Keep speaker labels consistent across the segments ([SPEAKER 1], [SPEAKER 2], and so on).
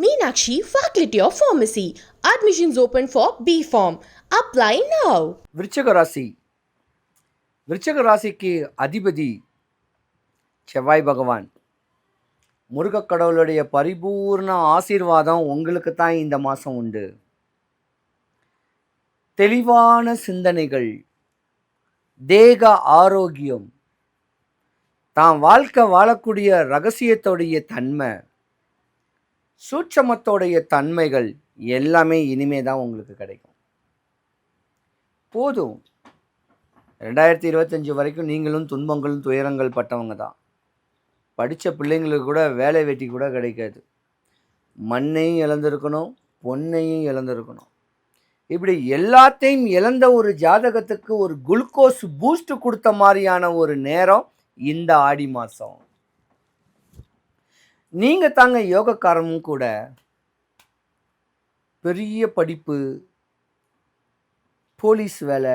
[SPEAKER 1] Meenakshi Faculty of Pharmacy. Admissions open for B Form. Apply now.
[SPEAKER 2] விருச்சக ராசி விருச்சக ராசிக்கு அதிபதி செவ்வாய் பகவான் முருகக் கடவுளுடைய பரிபூர்ண ஆசீர்வாதம் உங்களுக்கு தான் இந்த மாதம் உண்டு தெளிவான சிந்தனைகள் தேக ஆரோக்கியம் தான் வாழ்க்கை வாழக்கூடிய ரகசியத்தோடைய தன்மை சூட்சமத்தோடைய தன்மைகள் எல்லாமே இனிமே தான் உங்களுக்கு கிடைக்கும். போதும். ரெண்டாயிரத்தி இருபத்தஞ்சி வரைக்கும் நீங்களும் துன்பங்களும் துயரங்கள் பட்டவங்க தான். படித்த பிள்ளைங்களுக்கு கூட வேலை வெட்டி கூட கிடைக்காது. மண்ணையும் இழந்திருக்கணும் பொன்னையும் இழந்திருக்கணும். இப்படி எல்லாத்தையும் இழந்த ஒரு ஜாதகத்துக்கு ஒரு குளுக்கோஸ் பூஸ்ட் கொடுத்த மாதிரியான ஒரு நேரம் இந்த ஆடி மாதம் நீங்கள் தாங்க யோகக்காரமும் கூட பெரிய படிப்பு போலீஸ் வேலை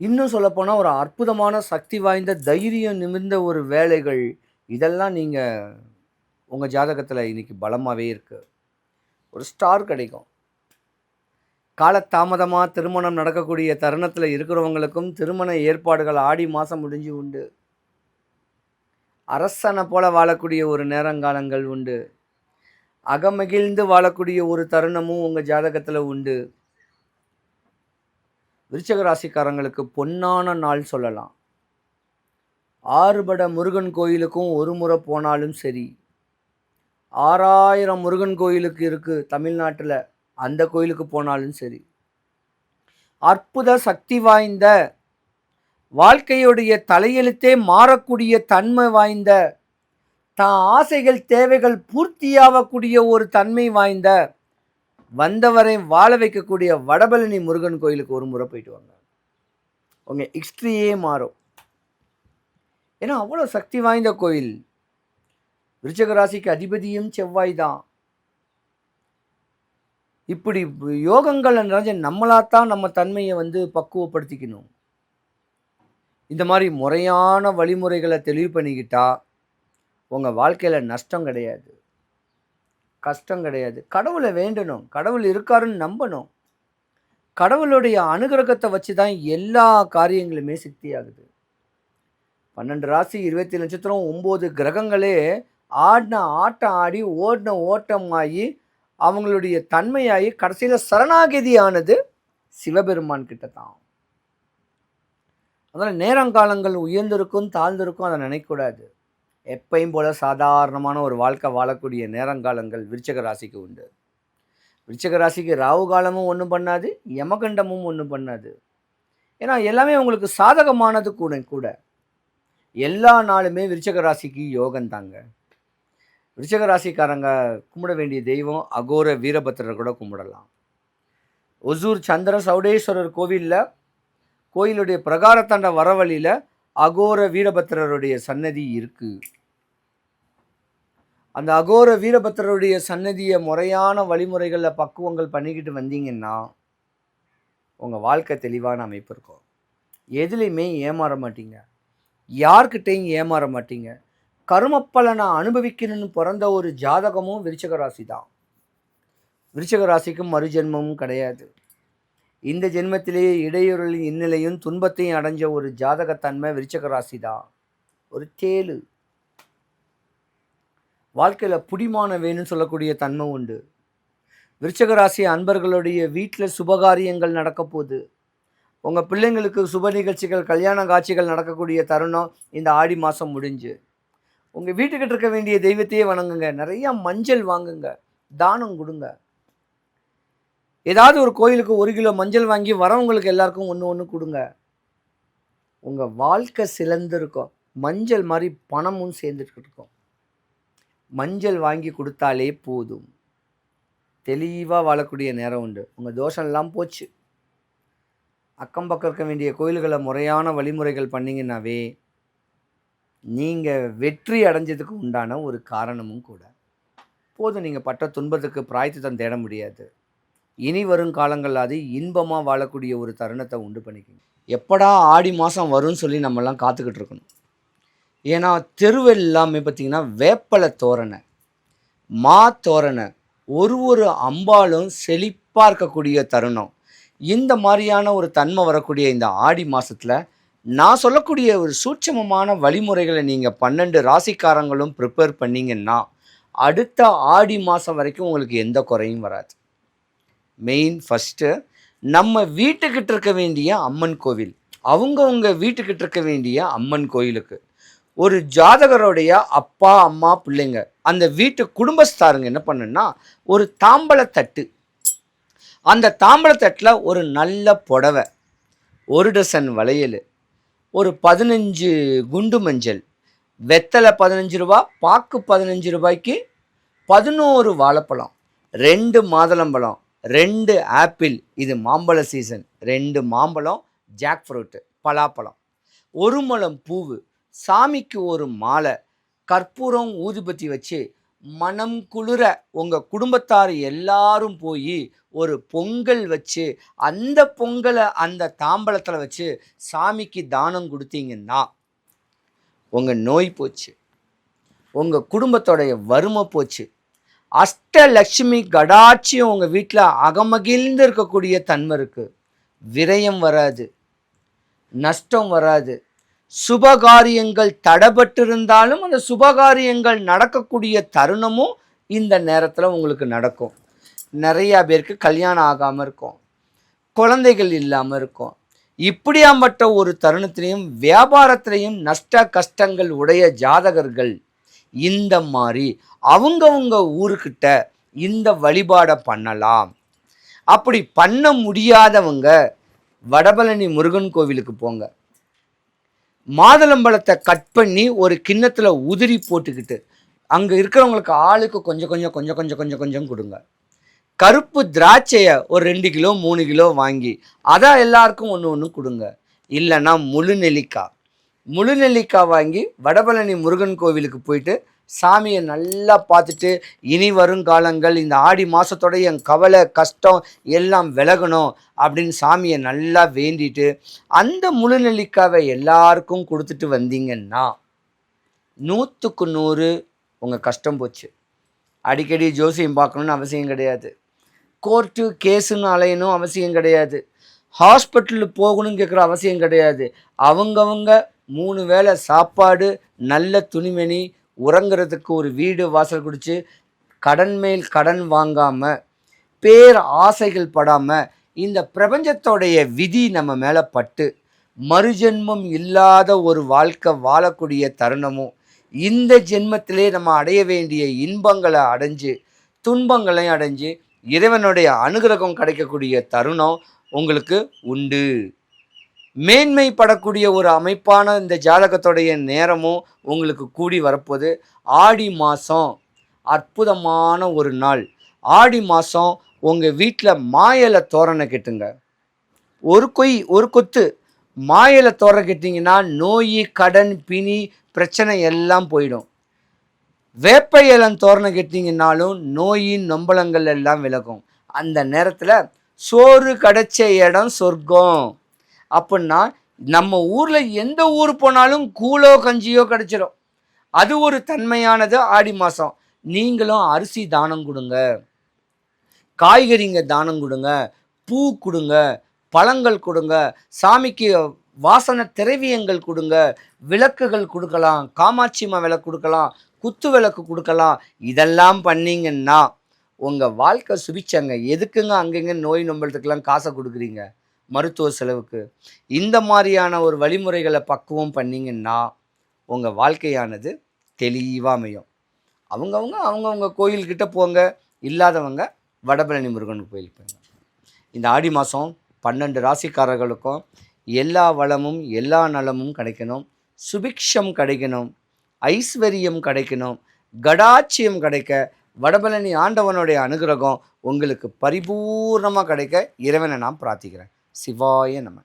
[SPEAKER 2] இன்னும் சொல்லப்போனால் ஒரு அற்புதமான சக்தி வாய்ந்த தைரியம் நிமிர்ந்த ஒரு வேலைகள் இதெல்லாம் நீங்கள் உங்கள் ஜாதகத்தில் இன்றைக்கி பலமாகவே இருக்குது ஒரு ஸ்டார் கிடைக்கும். காலத்தாமதமாக திருமணம் நடக்கக்கூடிய தருணத்தில் இருக்கிறவங்களுக்கும் திருமண ஏற்பாடுகள் ஆடி மாதம் முடிஞ்சு உண்டு. அரசனை போல வாழக்கூடிய ஒரு நேரங்காலங்கள் உண்டு. அகமகிழ்ந்து வாழக்கூடிய ஒரு தருணமும் உங்கள் ஜாதகத்தில் உண்டு. விருச்சக ராசிக்காரங்களுக்கு பொன்னான நாள் சொல்லலாம். ஆறுபட முருகன் கோயிலுக்கும் ஒரு முறை போனாலும் சரி. ஆறாயிரம் முருகன் கோயிலுக்கு இருக்குது தமிழ்நாட்டில் அந்த கோயிலுக்கு போனாலும் சரி. அற்புத சக்தி வாய்ந்த வாழ்க்கையுடைய தலையெழுத்தே மாறக்கூடிய தன்மை வாய்ந்த தான் ஆசைகள் தேவைகள் பூர்த்தியாகக்கூடிய ஒரு தன்மை வாய்ந்த வந்தவரை வாழ வைக்கக்கூடிய வடபழனி முருகன் கோயிலுக்கு ஒரு முறை போயிட்டு வாங்க. உங்கள் ஹிஸ்ட்ரியே மாறும். ஏன்னா அவ்வளோ சக்தி வாய்ந்த கோயில். விருச்சக ராசிக்கு அதிபதியும் செவ்வாய் தான். இப்படி யோகங்கள் நிறைஞ்ச நம்மளாத்தான் நம்ம தன்மையை வந்து பக்குவப்படுத்திக்கணும். இந்த மாதிரி முறையான வழிமுறைகளை தெளிவு பண்ணிக்கிட்டா உங்கள் வாழ்க்கையில் நஷ்டம் கிடையாது. கஷ்டம் கிடையாது. கடவுளை வேண்டணும். கடவுள் இருக்காருன்னு நம்பணும். கடவுளுடைய அனுகிரகத்தை வச்சு தான் எல்லா காரியங்களுமே சித்தியாகுது. பன்னெண்டு ராசி இருபத்தி நட்சத்திரம் ஒம்பது கிரகங்களே ஆடின ஆட்டம் ஆடி ஓடின ஓட்டம் ஆகி அவங்களுடைய தன்மையாகி கடைசியில் சரணாகதி ஆனது சிவபெருமான் கிட்ட தான் அதனால் நேரங்காலங்கள் உயர்ந்திருக்கும் தாழ்ந்திருக்கும் அதை நினைக்கக்கூடாது. எப்பையும் போல சாதாரணமான ஒரு வாழ்க்கை வாழக்கூடிய நேரங்காலங்கள் விருச்சக ராசிக்கு உண்டு. விருச்சக ராசிக்கு ராகு காலமும் ஒன்றும் பண்ணாது யமகண்டமும் ஒன்றும் பண்ணாது. ஏன்னா எல்லாமே உங்களுக்கு சாதகமானது கூட கூட. எல்லா நாளுமே விருச்சக ராசிக்கு யோகம் தாங்க. விருச்சக ராசிக்காரங்க கும்பிட வேண்டிய தெய்வம் அகோர வீரபத்திரர் கூட கும்பிடலாம். ஒசூர் சந்திர சௌடேஸ்வரர் கோவிலில் கோயிலுடைய பிரகாரத்தாண்ட வரவழியில் அகோர வீரபத்திரருடைய சன்னதி இருக்குது அந்த அகோர வீரபத்திரருடைய சன்னதியை முறையான வழிமுறைகளில் பக்குவங்கள் பண்ணிக்கிட்டு வந்தீங்கன்னா உங்கள் வாழ்க்கை தெளிவான அமைப்பு இருக்கும். எதுலேயுமே ஏமாற மாட்டீங்க. யார்கிட்டையும் ஏமாற மாட்டீங்க. கருமப்பலனை அனுபவிக்கணும்னு பிறந்த ஒரு ஜாதகமும் விருச்சக ராசி தான் விருச்சக ராசிக்கும் மறுஜென்மமும் கிடையாது. இந்த ஜென்மத்திலேயே இடையூறலின் இன்னிலையும் துன்பத்தையும் அடைஞ்ச ஒரு ஜாதகத்தன்மை விருச்சக ராசி தான் ஒரு தேளு வாழ்க்கையில் புடிமான வேணும்னு சொல்லக்கூடிய தன்மை உண்டு. விருச்சக ராசி அன்பர்களுடைய வீட்டில் சுபகாரியங்கள் நடக்க போகுது. உங்கள் பிள்ளைங்களுக்கு சுப நிகழ்ச்சிகள் கல்யாண காட்சிகள் நடக்கக்கூடிய தருணம் இந்த ஆடி மாதம் முடிஞ்சு. உங்கள் வீட்டுக்கிட்ட இருக்க வேண்டிய தெய்வத்தையே வணங்குங்க. நிறையா மஞ்சள் வாங்குங்க. தானம் கொடுங்க. ஏதாவது ஒரு கோயிலுக்கு ஒரு கிலோ மஞ்சள் வாங்கி வரவங்களுக்கு எல்லாருக்கும் ஒன்று ஒன்று கொடுங்க. உங்கள் வாழ்க்கை சிலந்திருக்கும் மஞ்சள் மாதிரி பணமும் சேர்ந்துட்டு இருக்கும். மஞ்சள் வாங்கி கொடுத்தாலே போதும். தெளிவாக வாழக்கூடிய நேரம் உண்டு. உங்கள் தோஷம்லாம் போச்சு. அக்கம் பக்கம் இருக்க வேண்டிய கோயில்களை முறையான வழிமுறைகள் பண்ணிங்கன்னாவே நீங்கள் வெற்றி அடைஞ்சதுக்கு உண்டான ஒரு காரணமும் கூட. போதும். நீங்கள் பட்ட துன்பத்துக்கு பிராய்த்தம் தேட முடியாது. இனி வரும் காலங்களில் அது இன்பமாக வாழக்கூடிய ஒரு தருணத்தை உண்டு பண்ணிக்கணும் எப்படா ஆடி மாதம் வரும்னு சொல்லி நம்மலாம் காத்துக்கிட்டு இருக்கணும். ஏன்னா தெருவு எல்லாமே பார்த்திங்கன்னா வேப்பலை தோரணை மா தோரணை ஒரு ஒரு அம்பாலும் செழிப்பாக இருக்கக்கூடிய தருணம். இந்த மாதிரியான ஒரு தன்மை வரக்கூடிய இந்த ஆடி மாதத்தில் நான் சொல்லக்கூடிய ஒரு சூட்சமமான வழிமுறைகளை நீங்கள் பன்னெண்டு ராசிக்காரங்களும் ப்ரிப்பேர் பண்ணீங்கன்னா அடுத்த ஆடி மாதம் வரைக்கும் உங்களுக்கு எந்த குறையும் வராது. மெயின் ஃபஸ்ட்டு நம்ம வீட்டுக்கிட்ட இருக்க வேண்டிய அம்மன் கோவில். அவங்கவுங்க வீட்டுக்கிட்ட இருக்க வேண்டிய அம்மன் கோயிலுக்கு. ஒரு ஜாதகருடைய அப்பா அம்மா பிள்ளைங்க அந்த வீட்டு குடும்பஸ்தாருங்க என்ன பண்ணுன்னா ஒரு தாம்பழத்தட்டு அந்த தாம்பழத்தட்டில் ஒரு நல்ல புடவை ஒரு டசன் வளையல் ஒரு பதினஞ்சு குண்டு மஞ்சள் வெத்தலை பதினஞ்சு ரூபா பாக்கு பதினஞ்சு ரூபாய்க்கு பதினோரு வாழைப்பழம் ரெண்டு மாதுளம்பழம் ரெண்டு ஆப்பிள் இது மாம்பழ சீசன் ரெண்டு மாம்பழம் ஜாக் ஃப்ரூட்டு பலாப்பழம். ஒரு மலம் பூவு சாமிக்கு ஒரு மாலை கற்பூரம் ஊதுபத்தி வச்சு மனம் குளிர உங்கள் குடும்பத்தார் எல்லாரும் போய் ஒரு பொங்கல் வச்சு அந்த பொங்கலை அந்த தாம்பழத்தில் வச்சு சாமிக்கு தானம் கொடுத்தீங்கன்னா உங்கள் நோய் போச்சு. உங்கள் குடும்பத்தோடைய வறுமை போச்சு. அஷ்டலட்சுமி கடாட்சி உங்கள் வீட்டில் அகமகிழ்ந்து இருக்கக்கூடிய தன்மை இருக்குது விரயம் வராது. நஷ்டம் வராது. சுபகாரியங்கள் தடைபட்டிருந்தாலும் அந்த சுபகாரியங்கள் நடக்கக்கூடிய தருணமும் இந்த நேரத்தில் உங்களுக்கு நடக்கும். நிறையா பேருக்கு கல்யாணம் ஆகாமல் இருக்கும். குழந்தைகள் இல்லாமல் இருக்கும். இப்படியாம்பட்ட ஒரு தருணத்திலையும் வியாபாரத்திலையும் நஷ்ட கஷ்டங்கள் உடைய ஜாதகர்கள் இந்த மாதிரி அவங்கவுங்க ஊருக்கிட்ட இந்த வழிபாடை பண்ணலாம். அப்படி பண்ண முடியாதவங்க வடபழனி முருகன் கோவிலுக்கு போங்க. மாதுளம்பழத்தை கட் பண்ணி ஒரு கிண்ணத்தில் உதிரி போட்டுக்கிட்டு அங்கே இருக்கிறவங்களுக்கு ஆளுக்கு கொஞ்சம் கொஞ்சம் கொஞ்சம் கொஞ்சம் கொஞ்சம் கொஞ்சம் கொடுங்க. கருப்பு திராட்சையை ஒரு ரெண்டு கிலோ மூணு கிலோ வாங்கி அதான் எல்லாருக்கும் ஒன்று ஒன்று கொடுங்க. இல்லைன்னா முழு நெல்லிக்காய். முழு நெல்லிக்காய் வாங்கி வடபழனி முருகன் கோவிலுக்கு போயிட்டு சாமியை நல்லா பார்த்துட்டு இனி வருங்காலங்கள் இந்த ஆடி மாதத்தோட என் கவலை கஷ்டம் எல்லாம் விலகணும் அப்படின்னு சாமியை நல்லா வேண்டிட்டு அந்த முழு நெல்லிக்காவை எல்லாருக்கும் கொடுத்துட்டு வந்தீங்கன்னா நூற்றுக்கு நூறு உங்கள் கஷ்டம் போச்சு. அடிக்கடி ஜோசியம் பார்க்கணுன்னு அவசியம் கிடையாது. கோர்ட்டு கேஸுன்னு அலையணும் அவசியம் கிடையாது. ஹாஸ்பிட்டலில் போகணும்னு கேட்குற அவசியம் கிடையாது. அவங்கவுங்க மூணு வேளை சாப்பாடு நல்ல துணிமணி உறங்குறதுக்கு ஒரு வீடு வாசல் குடிச்சு கடன் மேல் கடன் வாங்காமல் பேர் ஆசைகள் படாமல் இந்த பிரபஞ்சத்தோடைய விதி நம்ம மேலே பட்டு மறுஜென்மம் இல்லாத ஒரு வாழ்க்கை வாழக்கூடிய தருணமும் இந்த ஜென்மத்திலே நம்ம அடைய வேண்டிய இன்பங்களை அடைஞ்சு துன்பங்களையும் அடைஞ்சு இறைவனுடைய அனுகிரகம் கிடைக்கக்கூடிய தருணம் உங்களுக்கு உண்டு. மேன்மைப்படக்கூடிய ஒரு அமைப்பான இந்த ஜாதகத்துடைய நேரமும் உங்களுக்கு கூடி வரப்போகுது ஆடி மாதம் அற்புதமான ஒரு நாள். ஆடி மாதம் உங்கள் வீட்டில் மாயலை தோரணை கெட்டுங்க. ஒரு கொய் ஒரு கொத்து மாயலை தோரணை கெட்டிங்கன்னா நோய் கடன் பிணி பிரச்சனை எல்லாம் போயிடும். வேப்ப இலம் தோரணை கெட்டிங்கன்னாலும் நோயின் நொம்பலங்கள் எல்லாம் விலகும். அந்த நேரத்தில் சோறு கிடைச்ச இடம் சொர்க்கம். அப்படின்னா நம்ம ஊரில் எந்த ஊர் போனாலும் கூழோ கஞ்சியோ கிடச்சிரும். அது ஒரு தன்மையானது ஆடி மாதம் நீங்களும் அரிசி தானம் கொடுங்க. காய்கறிங்க தானம் கொடுங்க. பூ கொடுங்க. பழங்கள் கொடுங்க. சாமிக்கு வாசன திரவியங்கள் கொடுங்க. விளக்குகள் கொடுக்கலாம். காமாட்சி அம்மா விளக்கு கொடுக்கலாம். குத்து விளக்கு கொடுக்கலாம். இதெல்லாம் பண்ணீங்கன்னா உங்கள் வாழ்க்கை சுபிச்சங்க. எதுக்குங்க அங்கங்கே நோய் நம்பளத்துக்கெல்லாம் காசை கொடுக்குறீங்க? மருத்துவ செலவுக்கு. இந்த மாதிரியான ஒரு வழிமுறைகளை பக்குவம் பண்ணிங்கன்னா உங்கள் வாழ்க்கையானது தெளிவாக அமையும். அவங்கவுங்க அவங்கவுங்க கோயில்கிட்ட போங்க. இல்லாதவங்க வடபழனி முருகன் கோயிலுக்கு போங்க இந்த ஆடி மாதம் பன்னெண்டு ராசிக்காரர்களுக்கும் எல்லா வளமும் எல்லா நலமும் கிடைக்கணும். சுபிக்ஷம் கிடைக்கணும். ஐஸ்வர்யம் கிடைக்கணும். கடாட்சியம் கிடைக்க வடபழனி ஆண்டவனுடைய அனுகிரகம் உங்களுக்கு பரிபூர்ணமாக கிடைக்க இறைவனை நான் பிரார்த்திக்கிறேன். சிவாய நம